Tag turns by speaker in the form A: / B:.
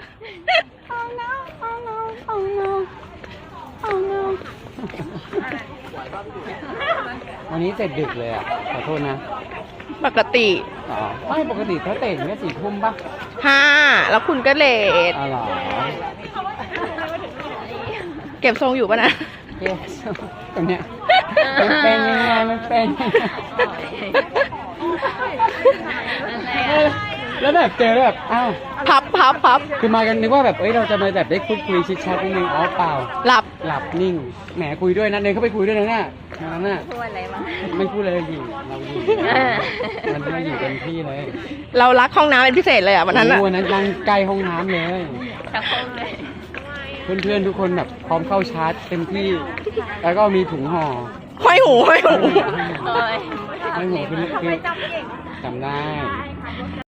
A: no oh no oh no oh no oh no
B: วันนี้เสร็จดึกเลยอะ ขอโทษนะ
A: ปกติ
B: อ๋อ ไม่ปกติเขาเตะถึงแค่สี่ทุ่มปะ
A: ห้า แล้วคุณก็เลท
B: อ๋อเหรอ
A: เก็บทรงอยู่ปะนะ
B: เย้ตรงเนี้ยมันเป็นยังไงมันเป็นยังไงเออ แล้วแบบเจอแล้วแบบอ้าว
A: พับพับพับ
B: คือมากันนึกว่าแบบเอ้ยเราจะมาแบบได้คุยคุยชิดชัดนิดนึงอ๋อเปล่า
A: หลับ
B: หลับนิ่งแหมคุยด้วยนะเดินเข้าไปคุยด้วยนะเนี่ยนั่นน่ะ
C: พูดอะไรมา
B: ไม่พูดเลยอยู่เราอยู่
C: เออ
B: มันเราอยู่เต็มที่เลย
A: เรารักห้องน้ำเป็นพิเศษเลยอะวันนั้นอะ
B: โอ้วันนั้นนั่งใกล้ห้องน้ำเลย
C: ชักโครกเลย
B: เพื่อนๆทุกคนแบบพร้อมเข้าชาร์จเต็มที่ แล้วก็มีถุงห่อ
A: ห้อยหูห้อยหู
C: โอ้ย
B: ไม่หัวคือคือจำได้